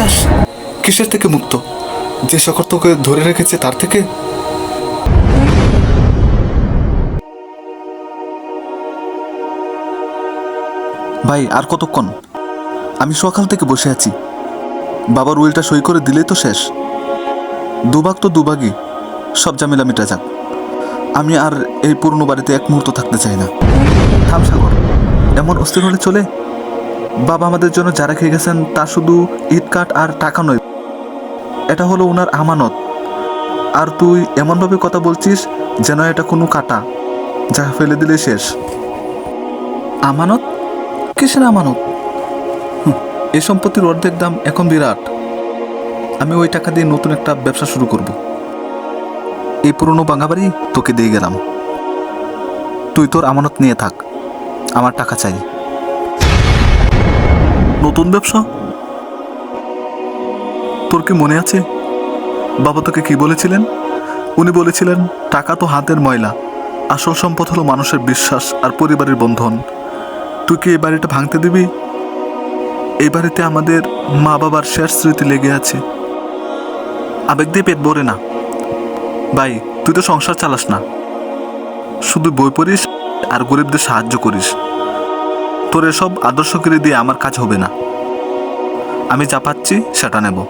চাস? কিসের থেকে মুক্ত? যে শকর তোকে ধরে রেখেছে তার থেকে? ভাই, আর কতক্ষণ? আমি সকাল থেকে বসে আছি। বাবার উইলটা সই করে দিলেই তো শেষ। দুভাগ তো দুভাগই। সব ঝামেলা মিটা যাক। আমি আর এই পুরনো বাড়িতে এক মুহূর্ত থাকতে চাই না। থাম, সাগর। এমন অস্থির হলে চলে? বাবা আমাদের জন্য যারা খেয়ে গেছেন, তা শুধু ইট কাঠ আর টাকা নয়, এটা হলো ওনার আমানত। আর তুই এমনভাবে কথা বলছিস যেন এটা কোনো কাটা, যা ফেলে দিলে শেষ। আমানত? কিসের আমানত? এই সম্পত্তির অর্ধেক দাম এখন বিরাট। আমি ওই টাকা দিয়ে নতুন একটা ব্যবসা শুরু করব। এই পুরনো বাঙাবাড়ি তোকে দিয়ে গেলাম। তুই তোর আমানত নিয়ে থাক, আমার টাকা চাই। নতুন ব্যবসা? তোর কি মনে আছে? বাবা তোকে কি বলেছিলেন? উনি বলেছিলেন, টাকা তো হাতের ময়লা। আসল সম্পদ হলো মানুষের বিশ্বাস আর পরিবারের বন্ধন। তুই কি এই বাড়িটা ভাঙতে দিবি? এই বাড়িতে আমাদের মা বাবার শেষ স্মৃতি লেগে আছে। আবেগ দিয়ে পেট ভরে না। ভাই, তুই তো সংসার চালাস না। শুধু বই পড়িস আর গরিবদের সাহায্য করিস। তোর এসব আদর্শগিরি দিয়ে আমার কাজ হবে না। আমি যা পাচ্ছি সেটা নেব।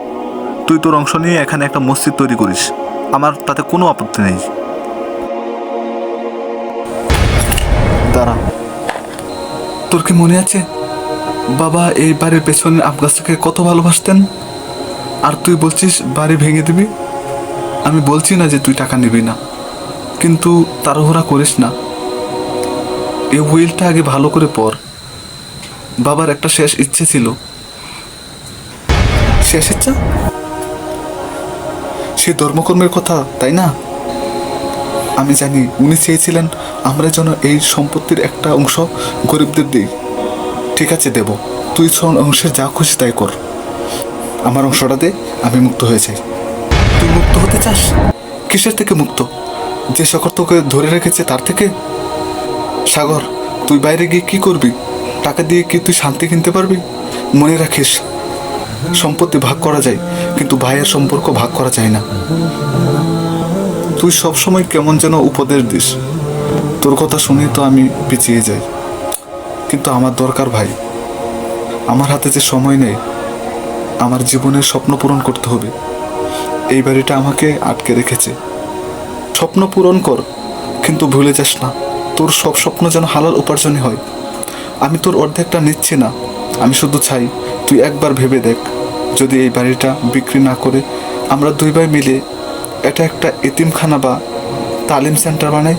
তুই তোর অংশ নিয়ে এখানে একটা মসজিদ তৈরি করিস। আমার তাতে কোনো আপত্তি নেই। দাঁড়া। তোর কি মনে আছে? বাবা এই বাড়ির পেছনের আফগাছটাকে কত ভালোবাসতেন? আর তুই বলছিস বাড়ি ভেঙে দিবি? আমি বলছি না যে তুই টাকা নিবি না। কিন্তু তাড়াহুড়া করিস না। এই হুইলটা আগে ভালো করে পড় বাবার একটা শেষ ইচ্ছে ছিল। শেষ ইচ্ছা? সে ধর্মকর্মের কথা, তাই না? আমি জানি উনি চেয়েছিলেন আমরা যেন এই সম্পত্তির একটা অংশ গরিবদের দিই। ঠিক আছে, দেব। তুই শোন অংশের যা খুশি তাই কর। আমার অংশটা দে, আমি মুক্ত হয়ে যাই। তুই মুক্ত হতে চাস? কিসের থেকে মুক্ত? যে শকর তোকে ধরে রেখেছে তার থেকে? সাগর, তুই বাইরে গিয়ে কি করবি? টাকা দিয়ে কি তুই শান্তি কিনতে পারবি? মনে রাখিস, সম্পত্তি ভাগ করা যায়, কিন্তু ভাইয়ের সম্পর্ক ভাগ করা যায় না। তুই সবসময় কেমন যেন উপদেশ দিস। তোর কথা শুনে তো আমি পিছিয়ে যাই। কিন্তু আমার দরকার ভাই। আমার হাতে যে সময় নেই, আমার জীবনের স্বপ্ন পূরণ করতে হবে। এই বাড়িটা আমাকে আটকে রেখেছে। স্বপ্ন পূরণ কর, কিন্তু ভুলে যাস না। তোর সব স্বপ্ন যেন হালাল উপার্জনই হয়। আমি তোর অর্ধেকটা নিচ্ছি না। আমি শুধু চাই, তুই একবার ভেবে দেখ। যদি এই বাড়িটা বিক্রি না করে আমরা দুই ভাই মিলে এটা একটা এতিমখানা বা তালিম সেন্টার বানাই,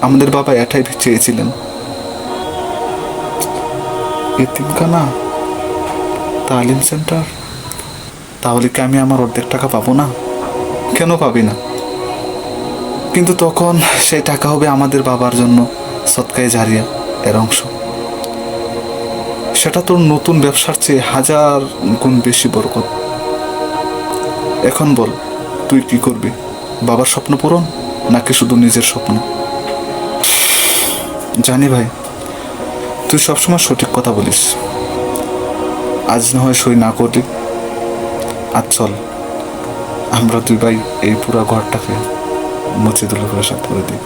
আমাদের বাবা এটাই চেয়েছিলেন। এতিমখানা? তালিম সেন্টার? তাহলে কি আমি আমার অর্ধেক টাকা পাবো না? কেন পাবি না? কিন্তু তখন সেই টাকা হবে আমাদের বাবার জন্য সৎকায় জারিয়া, এর অংশ। সেটা তোর নতুন ব্যবসার চেয়ে হাজার গুণ বেশি বরকত এখন বল, তুই কি করবি? বাবার স্বপ্ন পূরণ, নাকি শুধু নিজের স্বপ্ন? জানি ভাই, তুই সবসময় সঠিক কথা বলিস। আজ না হয় সই না করলি। আর চল, আমরা দুই ভাই এই পুরো ঘরটাকে মুছে তুলে করে সাথে করে দিই।